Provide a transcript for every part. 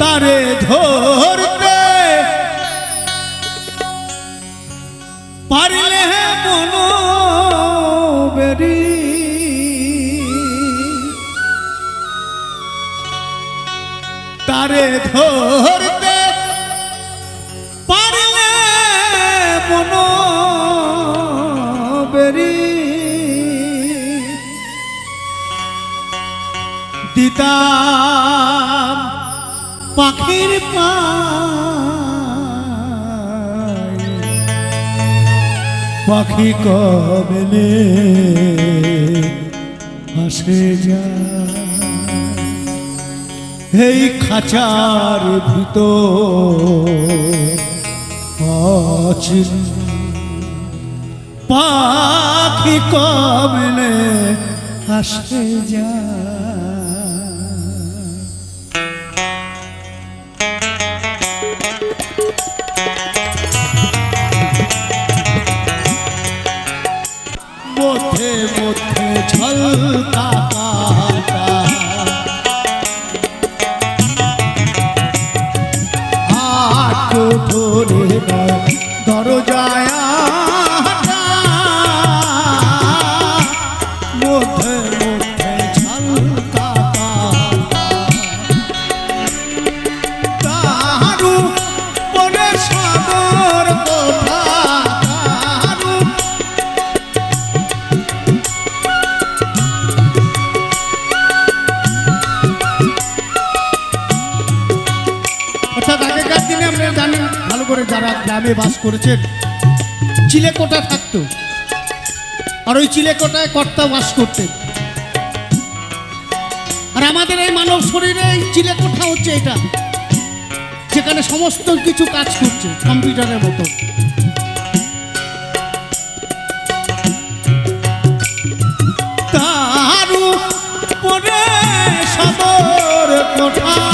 তারে ধরতে। পারলে মন তারে ধরতে পারলে মন বেরি দিতাম পাখির পাখি কবেলে আসে যা এই খাঁচার অচিন পাখি কবেলে আসে যা মধ্যে ঝলতা গ্রামে বাস করেছেন। চিলেকোটা থাকতো। আর ওই চিলেকোটায় কর্তা বাস করতেন। আর আমাদের এই মানব শরীরে এই চিলেকোঠা হচ্ছে এটা। যেখানে সমস্ত কিছু কাজ করছে, কম্পিউটারের মতো। তারু পরে সদর কোঠা।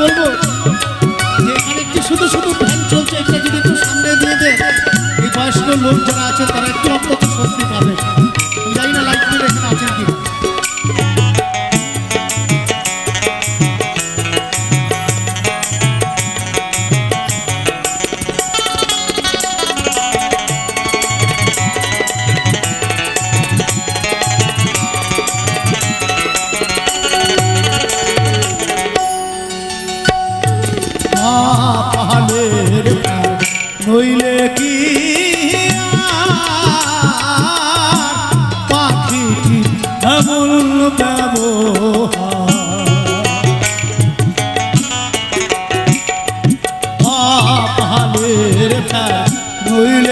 বলব? এখানে একটি শুধু শুধু ফ্যান চলছে, এটা যদি একটু সামনে দিয়ে দেয়, এই বয়স্ক লোক যারা আছে, তারা একটু অন্তত স্বস্তি পাবে। নইলে কি পাখি এমন ব্যবহার পাহালের নইলে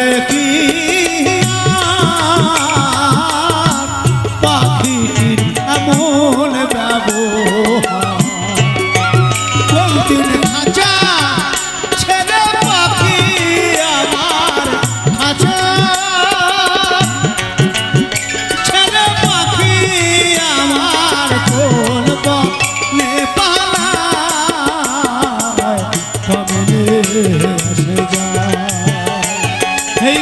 এসে যায় এই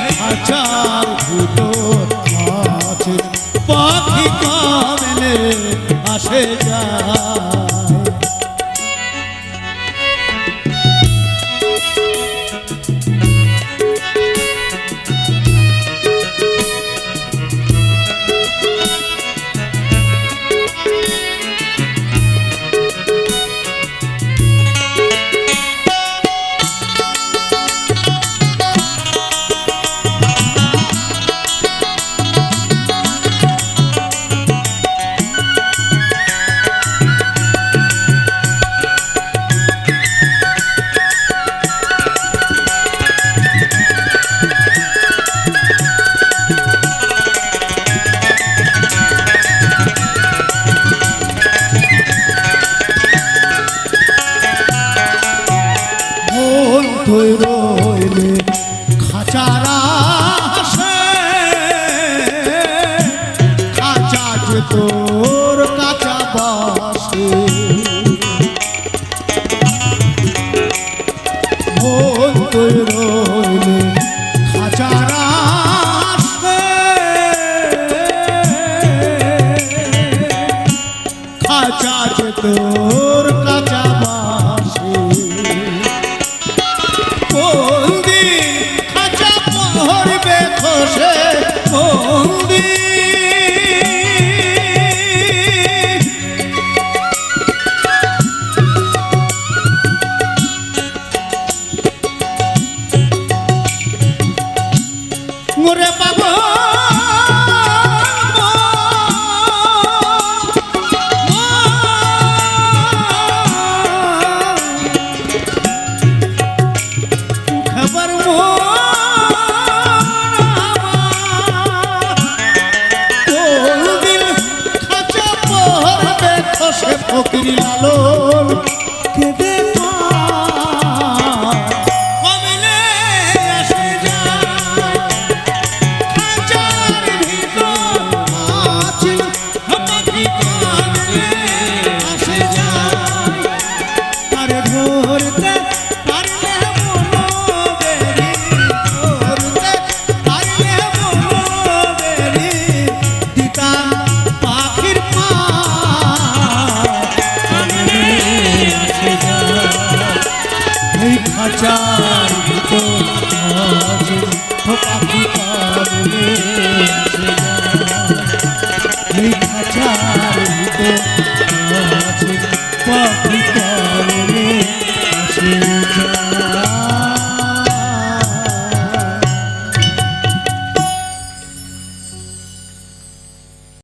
পাখি কমলে আসে যায়। মন্দির।